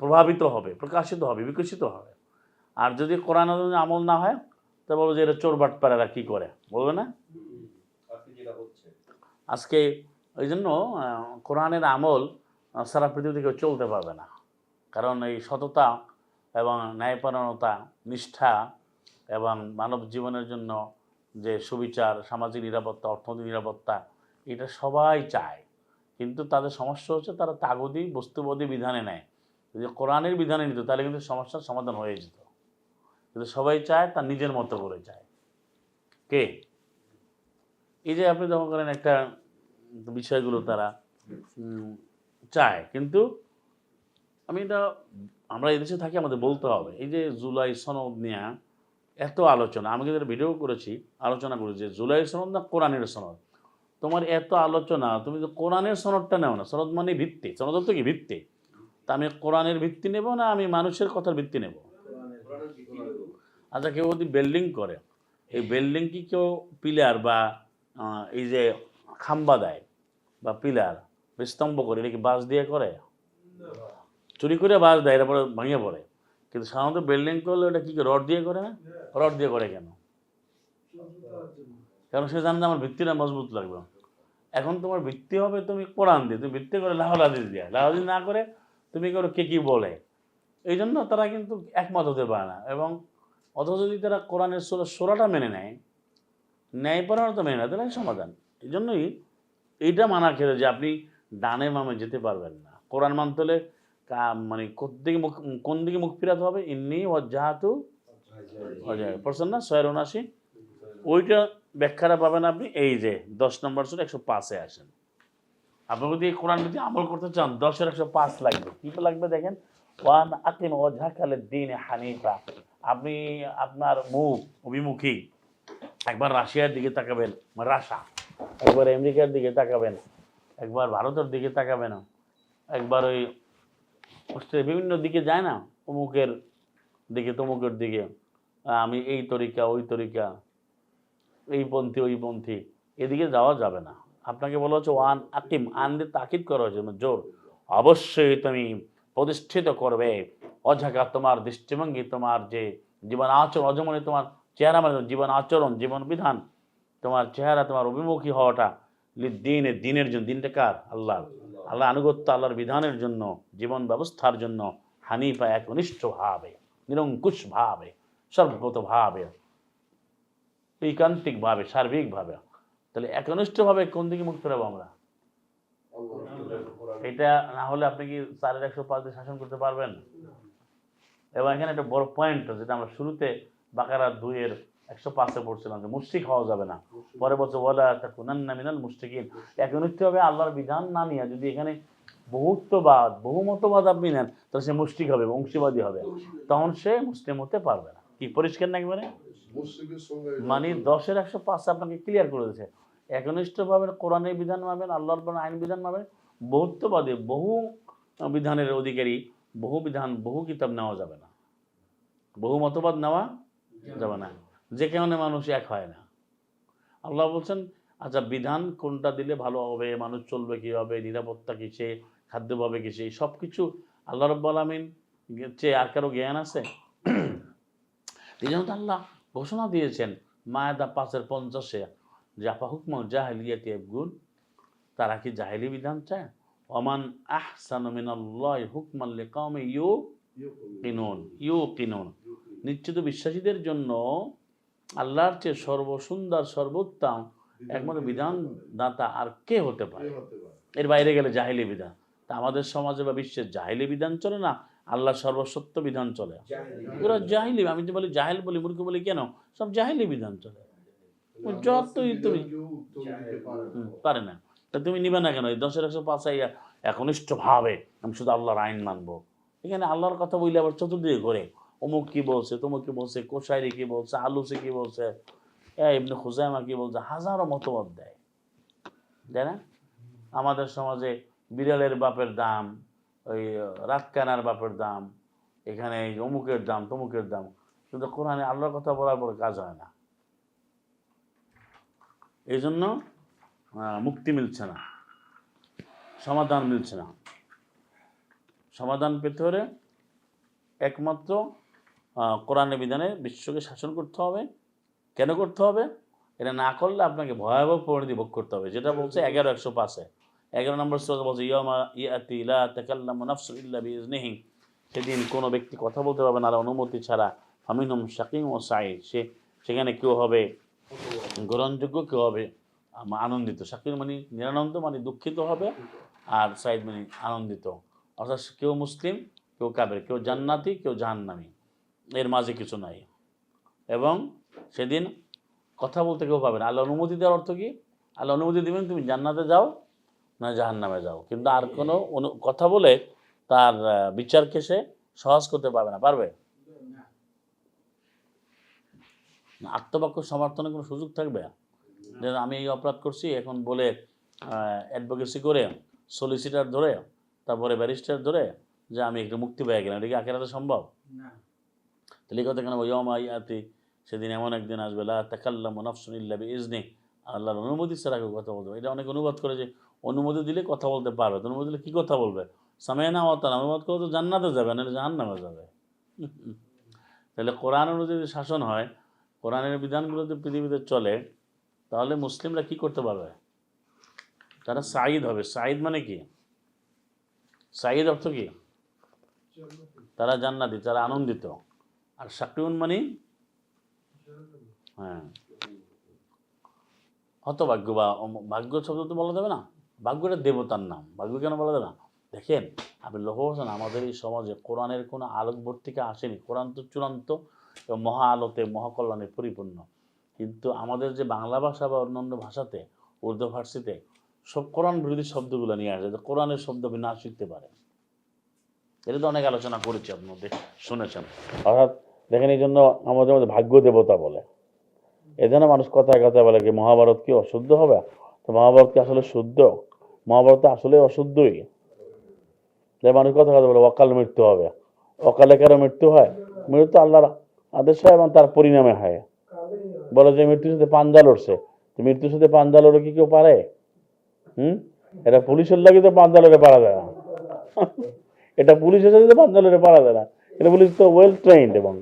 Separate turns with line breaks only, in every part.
প্রভাবিত হবে, প্রকাশিত হবে, বিকশিত হবে। আর যদি কোরআন আমল না হয়, তা বলব যে এটা চোর বাটপাড়ারা কী করে? বলবে না?
আজকে
ওই জন্য কোরআনের আমল সারা পৃথিবীতে কেউ চলতে পারবে না। কারণ এই সততা এবং ন্যায়পরায়ণতা, নিষ্ঠা এবং মানব জীবনের জন্য যে সুবিচার, সামাজিক নিরাপত্তা, অর্থনৈতিক নিরাপত্তা এটা সবাই চায়। কিন্তু তাদের সমস্যা হচ্ছে তারা তাগদি, বস্তুবাদী বিধানে নেয়। যদি কোরআনের বিধানে নিত, তাহলে কিন্তু সমস্যার সমাধান হয়ে যেত। কিন্তু সবাই চায়, তার নিজের মতো করে চায়। কে? এই যে আপনি যখন করেন একটা বিষয়গুলো তারা চায়। কিন্তু আমি এটা, আমরা এদেশে থাকি, আমাদের বলতে হবে। এই যে জুলাই সনদ নিয়ে, এত আলোচনা, আমি কিন্তু ভিডিও করেছি, আলোচনা করেছি যে জুলাই সনদ না কোরআনের সনদ? তোমার এত আলোচনা, তুমি তো কোরআনের সনদটা নেও না। সনদ মানে ভিত্তি। সনদ তো কি? ভিত্তি। তা আমি কোরআনের ভিত্তি নেব না আমি মানুষের কথার ভিত্তি নেব। আচ্ছা কেউ যদি বিল্ডিং করে, এই বিল্ডিং কি কেউ পিলার বা এই যে খাম্বা দেয় বা পিলার স্তম্ভ করে, এটা কি বাঁশ দিয়ে করে? চুরি করে বাঁশ দেয়, এরপরে ভেঙে পড়ে। কিন্তু সাধারণত বিল্ডিং করলে ওটা কি রড দিয়ে করে না? রড দিয়ে করে কেন? কারণ সে জানে যে আমার ভিত্তিটা মজবুত লাগবে। এখন তোমার ভিত্তি হবে তুমি কোরআন দিয়ে তুমি ভিত্তি করে লাহল হাদিস দিয়ে। লাহল হাদিস না করে তুমি করো কে কি বলে। এই জন্য তারা কিন্তু একমত হতে পারে না এবং অথচ যদি তারা কোরআনের সোরা সোরাটা মেনে নেয় ন্যায়পরায়ণতা মেনে নেয় তাহলে সমাধান। এই জন্যই এইটা মানা খেলে যে আপনি ডানে মামে যেতে পারবেন না। কোরআন মানতে হলে মানে কোন দিকে মুখ কোন দিকে মুখ ফিরাতে হবে? ইন্নি ওয়াজাহাতু পড়ছেন না? ছয়ের উনাশি ওইটা ব্যাখ্যাটা পাবেন আপনি এই যে দশ নম্বর সুর একশো পাঁচে আসেন। আপনি যদি কোরআন যদি আমল করতে চান, দশের একশো পাঁচ লাগবে। কী লাগবে দেখেন? ওয়ান আকিম ওঝাকালের দিন হানিফা। আপনি আপনার মুখ অভিমুখী একবার রাশিয়ার দিকে তাকাবেন, রাশা। একবার আমেরিকার দিকে তাকাবেন, একবার ভারতের দিকে তাকাবেন। একবার ওই অস্ট্রেলিয়া বিভিন্ন দিকে যায় না? অমুকের দিকে, তমুকের দিকে। আমি এই তরিকা, ওই তরিকা। এই পন্থী, ওই পন্থী, এদিকে যাওয়া যাবে না। আপনাকে বলা হচ্ছে ওয়ান আকিম, আন দিয়ে তাকিদ করা হয়েছে মানে জোর। অবশ্যই তুমি প্রতিষ্ঠিত করবে, অঝাকা তোমার দৃষ্টিভঙ্গি, তোমার যে জীবন আচরণ অজমনে তোমার চেহারা মানে জীবন আচরণ, জীবন বিধান, তোমার চেহারা, তোমার অভিমুখী হওয়াটা দিনের দিনের জন্য। দিনটা কার? আল্লাহ আল্লাহ আনুগত্য, আল্লাহর বিধানের জন্য, জীবন ব্যবস্থার জন্য হানিফা একনিষ্ঠ ভাবে, নিরঙ্কুশ ভাবে সর্বগত ভাবে। ঐকান্তিক ভাবে সার্বিকভাবে। তাহলে একনিষ্ঠভাবে কোন দিকে মুখ ফেরাবো আমরা? এটা না হলে আপনি কি চারের একশো পাঁচ দিয়ে শাসন করতে পারবেন? এবং এখানে একটা বড় পয়েন্ট যেটা আমরা শুরুতে বাকারা দুইয়ের একশো পাঁচে পড়ছিলাম যে মুশরিক হওয়া যাবে না। পরে বছর বলা কুনান্না মিনাল মুশরিকিন। একনিষ্ঠভাবে আল্লাহর বিধান না নিয়ে যদি এখানে বহুত্ববাদ, বহুমতবাদ আপনি নেন, তাহলে সে মুশরিক হবে, বংশীবাদী হবে। তখন সে মুসলিম হতে পারবে না। কি, পরিষ্কার না একবারে? মানে দশের একশো পাঁচ আপনাকে ক্লিয়ার করে দিয়েছে। একনিষ্ঠভাবে কোরআনের বিধান মানবেন, আল্লাহর আইন বিধান মানবেন, বহুত্ববাদী বহু বিধানের অধিকারী, বহু বিধান, বহু কিতাব নেওয়া যাবে না। বহু মতবাদ নেওয়া যাবে না। যে কারণে মানুষ এক হয় না। আল্লাহ বলছেন আচ্ছা বিধান কোনটা দিলে ভালো হবে? মানুষ চলবে কীভাবে? নিরাপত্তা কিসে? খাদ্য পাবে কিসে? সব কিছু আল্লাহ রব্বুল আলমিন চেয়ে আর কারও জ্ঞান আছে? এই জন্য আল্লাহ ঘোষণা দিয়েছেন মায়াদা পাঁচের পঞ্চাশে জাফা হুকম জাহেলিয়াতি গুণ তারা কি জাহেলি বিধান চায়? ওমান আহসানু মিনাল্লাহি হুকমান লিকাওমি ইউ কিনুন ইউ কিনুন নিশ্চিত বিশ্বাসীদের জন্য আল্লাহর চেয়ে সর্বসুন্দর সর্বোত্তম একমাত্র বিধান দাতা আর কে হতে পারে? এর বাইরে গেলে জাহিলি বিধান। তা আমাদের সমাজে বা বিশ্বে জাহিলি বিধান চলে না? আল্লাহ সর্বসত্য বিধান চলে। পুরো জাহিলি আমি যে বলি জাহেল বলি মূর্খ বলি কেন? সব জাহিলি বিধান চলে। যতই তুমি পারে। না। তা তুমি নিবে না কেন? এই দশের একশো পাঁচ আইয়া একনিষ্ঠ ভাবে আমি শুধু আল্লাহর আইন মানবো। এখানে আল্লাহর কথা বললে আবার চতুর্দিকে করে অমুক কি বলছে তমুক কি বলছে কোশাইরি কি বলছে আলুসি কি বলছে এ ইবনে খুজাইমা কি বলছে হাজারো মতবাদ দেয়। তাই না? আমাদের সমাজে বিড়ালের বাপের দাম ওই রাতকানার বাপের দাম, এখানে এই অমুকের দাম, তমুকের দাম। কিন্তু কোরআনে আল্লাহর কথা বলার পর কাজ হয় না। এই জন্য মুক্তি মিলছে না। সমাধান মিলছে না। সমাধান পেতে হলে একমাত্র কোরআনের বিধানে বিশ্বকে শাসন করতে হবে। কেন করতে হবে? এটা না করলে আপনাকে ভয়াবহ পরিণতি ভোগ করতে হবে। যেটা বলছে এগারো একশো পাঁচে। এগারো নম্বর শ্লোকে বলছে ইয়মা ইয়াতি লা তাকাল্লামু নাফসুন ইল্লা বিইজনিহি সেদিন কোনো ব্যক্তি কথা বলতে পারবে না অনুমতি ছাড়া। আমিনহম শাকিম ও সাইদ সে সেখানে কেউ হবে গ্রহণযোগ্য, কেউ হবে আনন্দিত। শাকির মানে নিরানন্দ মানে দুঃখিত হবে, আর সাইদ মানে আনন্দিত। অর্থাৎ কেউ মুসলিম, কেউ কাবের কেউ জান্নাতি, কেউ জাহান্নামি। এর মাঝে কিছু নাই। এবং সেদিন কথা বলতে কেউ পাবে না। আল্লাহ অনুমতি দেওয়ার অর্থ কি? আল্লাহ অনুমতি দেবেন, তুমি জান্নাতে যাও না জাহান্নামে যাও। কিন্তু আর কোনো কথা বলে তার বিচারকে সে সহজ করতে পারবে না পারবে? না, আত্মপক্ষ সমর্থনের কোনো সুযোগ থাকবে? যে আমি এই অপরাধ করছি এখন বলে অ্যাডভোকেসি করে সলিসিটার ধরে তারপরে ব্যারিস্টার ধরে যে আমি একটু মুক্তি পেয়ে গেলাম এটা কি আখেরাতে সম্ভব? তাহলে কথা কেন ওয়ম আয়াতি সেদিন এমন একদিন আসবে লা তাকাল্লাম নফসুন ইল্লা বিইজনি আল্লাহর অনুমতি ছাড়া কেউ কথা বলতে। এটা অনেক অনুবাদ করে যে অনুমতি দিলে কথা বলতে পারবে অনুমতি দিলে কী কথা বলবে? সামেনা অতান অনুবাদ করে তো জান্নাতে যাবে না জাহান্নামে যাবে। তাহলে কোরআন অনুযায়ী শাসন হয়, কোরআনের বিধানগুলো যদি পৃথিবীতে চলে, তাহলে মুসলিমরা কি করতে পারবে? তারা সাঈদ হবে। সাঈদ মানে কি? সাঈদ অর্থ কি? তারা জান্নাতি, তারা আনন্দিত। আর শাকিউন মানে? হ্যাঁ। হতভাগ্য বা ভাগ্য শব্দ তো বলা যাবে না। ভাগ্যটা দেবতার নাম। ভাগ্য কেন বলা যাবে না? দেখেন, আপনি লক্ষ্য করছেন আমাদের এই সমাজে কোরআনের কোনো আলোকবর্তিকা আসেনি। কোরআন তো চূড়ান্ত এবং মহা আলোতে, মহাকল্যাণে পরিপূর্ণ। কিন্তু আমাদের যে বাংলা ভাষা বা অন্যান্য ভাষাতে, উর্দু, ফার্সিতে সব কোরআন বিরোধী শব্দগুলো নিয়ে আসে। যে কোরআনের শব্দ আপনি না শিখতে পারে এটা তো অনেক আলোচনা করেছি আপনাদের শুনেছেন। অর্থাৎ দেখেন এই জন্য আমাদের মধ্যে ভাগ্য দেবতা বলে। এই জন্য মানুষ কথায় কথায় বলে কি মহাভারত কি অশুদ্ধ হবে? তো মহাভারত কি আসলে শুদ্ধ? মহাভারত আসলে অশুদ্ধই। যে মানুষ কথা কথা বলে, অকাল মৃত্যু হবে। অকালে কারও মৃত্যু হয়? মৃত্যু আল্লাহর আদেশ হয় এবং তার পরিণামে হয়। বলে যে মৃত্যুর সাথে পাঞ্জা লড়ছে। মৃত্যুর সাথে পাঞ্জা লড়ে কি কেউ পারে? হুম? এটা পুলিশের লাগে তো পাঞ্জা লড়ে পারা যায় না। এটা পুলিশের সাথে তো পাঞ্জা লড়ে পারা যায় না। এটা পুলিশ তো ওয়েল ট্রেন্ড এবং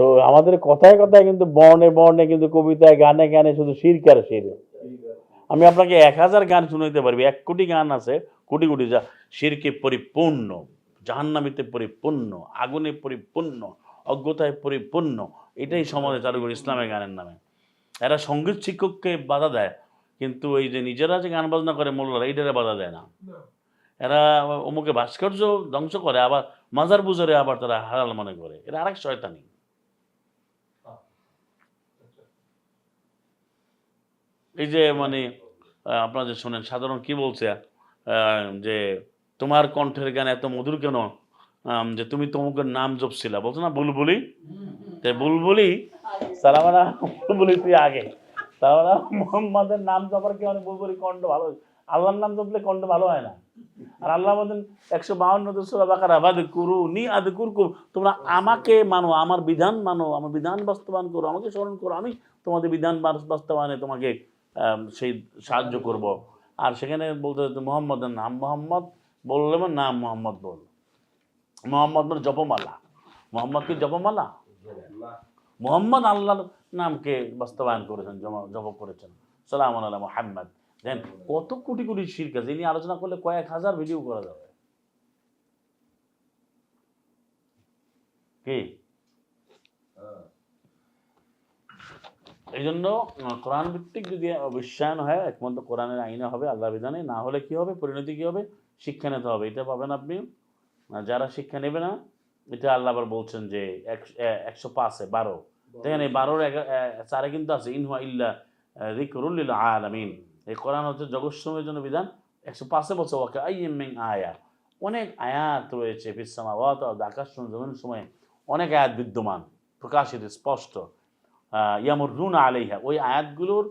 তো আমাদের কথায় কথায় কিন্তু বর্ণে বর্ণে কিন্তু কবিতায়, গানে গানে শুধু শিরকার শির? আমি আপনাকে এক হাজার গান শুনাইতে পারবি, এক কোটি গান আছে, কোটি কোটি যা, শিরকে পরিপূর্ণ, জাহান্নামিতে পরিপূর্ণ, আগুনে পরিপূর্ণ, অজ্ঞতায় পরিপূর্ণ, এটাই সমাজে চালু করে ইসলামের গানের নামে। এরা সংগীত শিক্ষককে বাধা দেয়, কিন্তু এই যে নিজেরা যে গান বাজনা করে মোল্লারা, এইটারে বাধা দেয় না। এরা অমুকে ভাস্কর্য ধ্বংস করে, আবার মাজার পুজোরে আবার তারা হারাল মনে করে এটা আরেক শয়তানি। এই যে মানে যে শোনেন, সাধারণ কি বলছে যে তোমার কণ্ঠের গান এত মধুর কেন? যে তুমি তমুকের নাম জপছিলা। বলছো না, বুলবুলি? তো বুলবুলি, সালামানা, বুলবুলি, তুই আগে। মোহাম্মদের নাম জপার কি মানে বুলবুলি কণ্ঠ ভালো? আল্লাহর নাম জপলে কণ্ঠ ভালো হয় না। আর আল্লাহ আমাদের একশো বাউন্ন দুশো বাকার আবাদ কুরু নি আদ কুরকু তোমরা আমাকে মানো, আমার বিধান মানো, আমার বিধান বাস্তবায়ন করো, আমাকে স্মরণ করো। আমি তোমাদের বিধান বাস- বাস্তবায়নে তোমাকে সেই সাহায্য করব। আর সেখানে বলতে মোহাম্মদের নাম। মোহাম্মদ বললে নাম মোহাম্মদ বল মোহাম্মদ মানে জপমালা। মোহাম্মদ কি জপমালা? মোহাম্মদ আল্লাহর নামকে বাস্তবায়ন করেছেন জপ করেছেন। সালাম আল্লাহ মোহাম্মদ। দেন কত কোটি কোটি শির্ক আছে। নিয়ে আলোচনা করলে কয়েক হাজার ভিডিও করা যাবে। কি? এই জন্য কোরআন ভিত্তিক যদি বিশ্বায়ন হয় একমাত্র কোরআনের আইনে হবে আল্লাহ বিধানে না হলে কি হবে? পরিণতি কি হবে? শিক্ষা নিতে হবে এটা পাবেন আপনি। যারা শিক্ষা নেবে না এটা আল্লাহ আবার বলছেন যে একশো পাঁচে বারো। দেখেন এই বারোর চারে কিন্তু আছে ইনহুয়া ইল্লা রিকরুল্লিল আলামিন। এই কোরআন হচ্ছে জগৎসমূহের জন্য বিধান। একশো পাঁচে বছর ওকে আইএমিং আয়া। অনেক আয়াত রয়েছে বিশ্বমাওয়াত আকাশ জমিন সময়ে অনেক আয়াত বিদ্যমান প্রকাশিত স্পষ্ট। ইয়ামুর রুন আলাইহা, ওই আয়াতগুলোর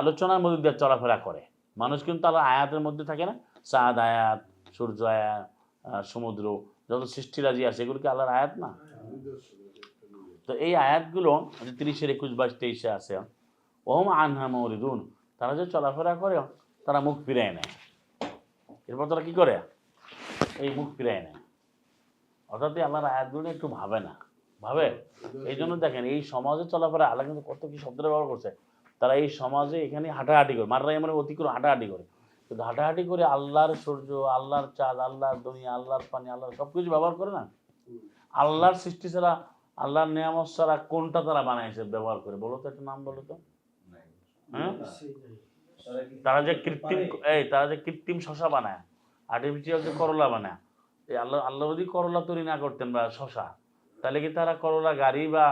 আলোচনার মধ্যে দিয়ে চলাফেরা করে। মানুষ কিন্তু তারা আয়াতের মধ্যে থাকে না? চাঁদ আয়াত, সূর্য আয়াত সমুদ্র, যত সৃষ্টিরাজি আছে, এগুলো কি আল্লাহর আয়াত না? তো এই আয়াতগুলো যে তিরিশের একুশ, বাইশ, তেইশে আছে, ওহম আনহা মরিদুন তারা যে চলাফেরা করে, তারা মুখ ফিরায় নেয়। এরপর তারা কি করে? এই মুখ ফিরায় নেয়। অর্থাৎ আল্লাহর আয়াতগুলো একটু ভাবে না। ভাবে? এই জন্য দেখেন, এই সমাজে চলাফেরা, আল্লাহ কিন্তু কত কি শব্দের ব্যবহার করছে। তারা এই সমাজে এখানে হাঁটাহাঁটি করে, মাররা এমন অতিক্রম হাঁটাহাঁটি করে। কিন্তু হাঁটাহাঁটি করে আল্লাহর সূর্য, আল্লাহর চাঁদ, আল্লাহর দুনিয়া, আল্লাহর পানি, আল্লাহর সব কিছু ব্যবহার করে না? আল্লাহর সৃষ্টি ছাড়া, আল্লাহর নিয়ামত ছাড়া কোনটা তারা বানাইছে, ব্যবহার করে? বলো তো একটা নাম, বলো তো। হ্যাঁ? তারা যে কৃত্রিম, এই তারা যে কৃত্রিম শশা বানায় আর্টিফিশিয়াল যে করলা বানায়, এই আল্লাহ আল্লাহ যদি করলা তৈরি না করতেন বা শশা তাহলে কি তারা করলা গাড়ি বা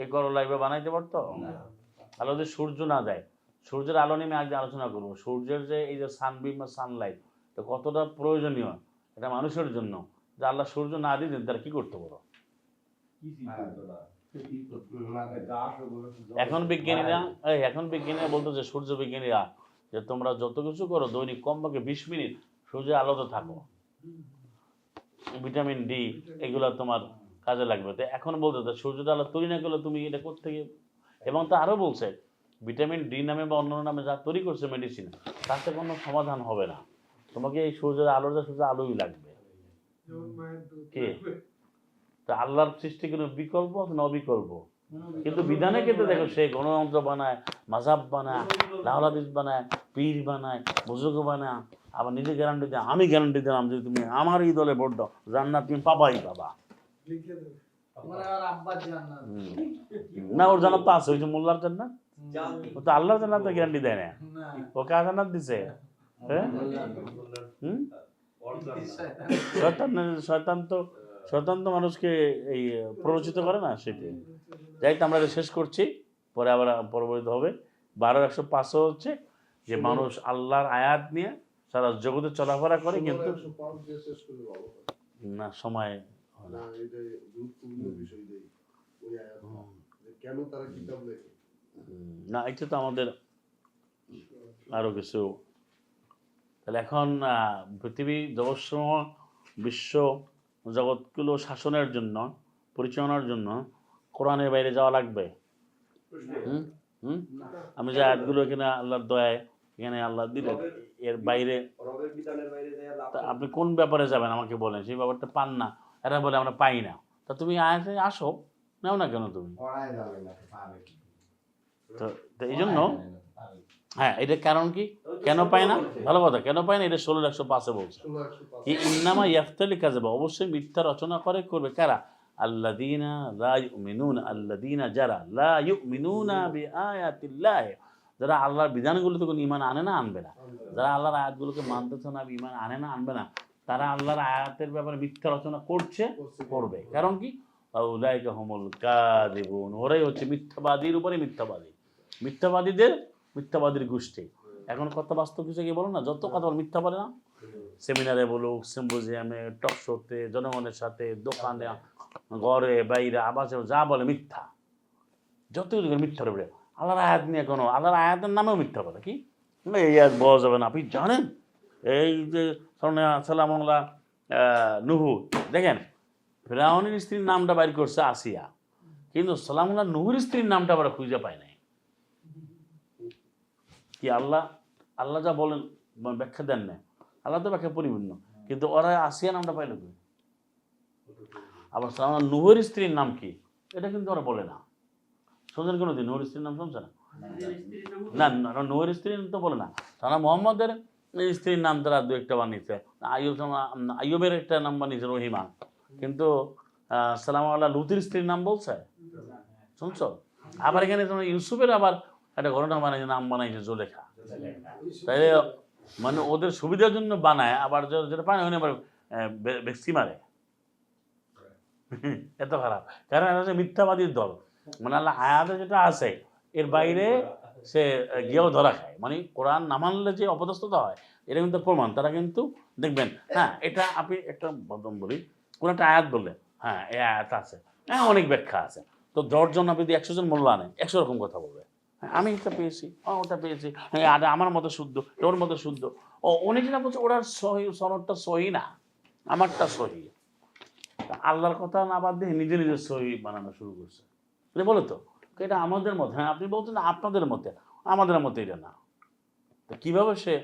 এই করলা এবার বানাইতে পারতো? তাহলে যদি সূর্য না দেয় সূর্যের আলো নিয়ে আমি আজ আলোচনা করব। সূর্যের যে এই যে সানবিম বা সানলাইট তো কতটা প্রয়োজনীয়? এটা মানুষের জন্য। যে আল্লাহ সূর্য না দিতেন তারা কি করতে পারো এখন বিজ্ঞানীরা এই এখন বিজ্ঞানীরা বলতেছে সূর্য বিজ্ঞানীরা যে তোমরা যত কিছু করো দৈনিক কমপক্ষে বিশ মিনিট সূর্যের আলোতে থাকো। ভিটামিন ডি এগুলো তোমার কাজে লাগবে। তো এখন বলতে সূর্যের আলো তৈরি না করলে তুমি এটা করতে এবং তা আরও বলছে, ভিটামিন ডি নামে বা অন্য নামে যা তৈরি করছে মেডিসিন তাতে কোনো সমাধান হবে না। তোমাকে এই সূর্যের আলোর যা সূর্যের আলোই লাগবে। কে? তা আল্লাহর সৃষ্টি কোনো বিকল্প না অবিকল্প? কিন্তু বিধানে ক্ষেত্রে দেখো, সে গণতন্ত্র বানায় মাজাব বানায় লাহলাদিস বানায়, পীর বানায়, বুজুর্গ বানায়, আবার নিজে গ্যারান্টি দেয়, আমি গ্যারান্টি দিলাম যে তুমি আমার এই দলে ভোট দাও। জান্নাত তুমি পাবাই পাবা। না ওর জান্নাত তো আছে ওই যে মোল্লার জান্নাত ও তো আল্লাহর জান্নাত গ্যারান্টি দেয় না। ও কার জান্নাত দিছে? হ্যাঁ। হুম? শয়তান তো শয়তান তো মানুষকে এই প্ররোচিত করে না সেটাই যাই তো আমরা এটা শেষ করছি। পরে আবার পরবর্তী হবে। বারো একশো পাঁচশো হচ্ছে যে মানুষ আল্লাহর আয়াত নিয়ে সারা জগতে চলাফেরা করে কিন্তু না সময় হয় না।
কেন তারা কিতাব লেখে?
না এটা তো আমাদের আরও কিছু। তাহলে এখন পৃথিবী জগৎসমূহ বিশ্ব জগৎগুলো শাসনের জন্য পরিচালনার জন্য কোরআনের বাইরে যাওয়া লাগবে? হুম? হুম? আমি যে আয়াতগুলো এখানে আল্লাহর দয়ায় এখানে আল্লাহ দিলেন এর বাইরে আপনি কোন ব্যাপারে যাবেন আমাকে বলেন? সেই ব্যাপারটা পান না। এরা বলে আমরা পাই না। তা তুমি আয়াতে আসো নাও না কেন তুমি? তো এই জন্য হ্যাঁ এটার কারণ কি? কেন পায় না? ভালো কথা কেন পায় না? এটা ষোলো একশো পাঁচে বলছে। ইন্নামা ইয়াফতালি কাজাবা অবশ্যই মিথ্যা রচনা করে করবে কারা? আল্লাদিনা লা ইউমিনুন আল্লাদিনা যারা লা ইউমিনুনা বিআয়াতিল্লাহ। যারা আল্লাহর বিধানগুলোতে কোনো ইমান আনে না। আনবে না। যারা আল্লাহর আয়াতগুলোকে মানতেছে না ইমান আনে না আনবে না। তারা আল্লাহর আয়াতের ব্যাপারে মিথ্যা রচনা করছে করবে। কারণ কি? উলাইকা হুমুল কাযিবুন। ওরাই হচ্ছে মিথ্যাবাদীর উপরে মিথ্যাবাদী। মিথ্যাবাদীদের মিথ্যাবাদীর গোষ্ঠী। এখন কথা বাস্তব কিছু কি বলো না? যত কথা বল মিথ্যা বলে না? সেমিনারে বলুক সিম্পোজিয়ামে টক শোতে জনগণের সাথে দোকানে ঘরে বাইরে আবাসে যা বলে মিথ্যা। যত কিছু মিথ্যা বলে আল্লাহর আয়াত নিয়ে কোনো আল্লাহর আয়াতের নামেও মিথ্যা বলে কি? না, এই আয়াত বলা যাবে না। আপনি জানেন? এই যে সালামুল্লাহ নুহু, দেখেন, ফেরাউনের স্ত্রীর নামটা বাইর করছে আসিয়া। কিন্তু সালামুল্লাহ নুহুর স্ত্রীর নামটা আবার খুঁজে পায় নাই। কি আল্লাহ? আল্লাহ যা বলেন ব্যাখ্যা দেন না আল্লাহ তো ব্যাখ্যা পরিপূর্ণ। কিন্তু ওরা আসিয়া নামটা পাইল কি আবার সালাম নুহের স্ত্রীর নাম কি? এটা কিন্তু ওরা বলে না। শুনছেন কোনো দিন নুহের স্ত্রীর নাম শুনছে না না, নুহের স্ত্রীর তো বলে না। সারা মোহাম্মদের স্ত্রীর নাম তারা দু একটা বানিয়েছে। আইয়ুব আইয়ুবের একটা নাম বানিয়েছে রহিমা। কিন্তু সালাম আল্লাহ লুতির স্ত্রীর নাম বলছে? শুনছো? আবার এখানে তোমার ইউসুফের আবার একটা ঘটনা বানাইছে নাম বানাইছে জোলেখা। তাইলে মানে ওদের সুবিধার জন্য বানায়, আবার যেটা পায় না, ওখানে আবার বেশি মারে। এত খারাপ। কারণ এটা হচ্ছে মিথ্যাবাদীর দল। মানে আল্লাহ আয়াতে যেটা আছে, এর বাইরে সে গিয়েও ধরা খায়। মানে কোরআন না মানলে যে অপদস্থতা হয় এটা কিন্তু প্রমাণ। তারা কিন্তু দেখবেন হ্যাঁ এটা আপনি একটা বদম বলি কোন একটা আয়াত বললে হ্যাঁ এই আয়াত আছে হ্যাঁ অনেক ব্যাখ্যা আছে। তো দশজন আপনি যদি একশো জন মূল্য আনেন একশো রকম কথা বলবে। হ্যাঁ, আমি এটা পেয়েছি ওটা পেয়েছি হ্যাঁ আর আমার মতো শুদ্ধ ওর মতো শুদ্ধ। ও উনি যেটা বলছে ওটার সহি সনদটা সহি না আমারটা সহি। আল্লাহর কথা না বাদ দিয়ে নিজে নিজে সহি বানানো শুরু করছে। বলে তো। এটা আমাদের মতে হ্যাঁ আপনি বলছেন আপনাদের মতে আমাদের মতে এটা না। তো কীভাবে সে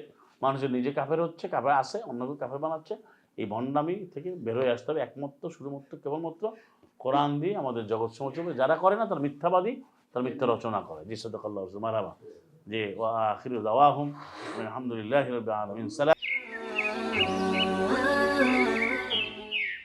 মানুষের নিজে কাফের হচ্ছে, কাফের আছে অন্যকে কাফের বানাচ্ছে, এই ভণ্ডামি থেকে বেরোয় আসতে হবে একমাত্র, শুধুমাত্র, কেবলমাত্র কোরআন দিয়ে আমাদের জগৎ সমচবে যারা করে না, তার মিথ্যাবাদী, তার মিথ্যা রচনা করে। জি সদকাল্লাহ মারাবা। যে ওয়া আখিরু সালাম।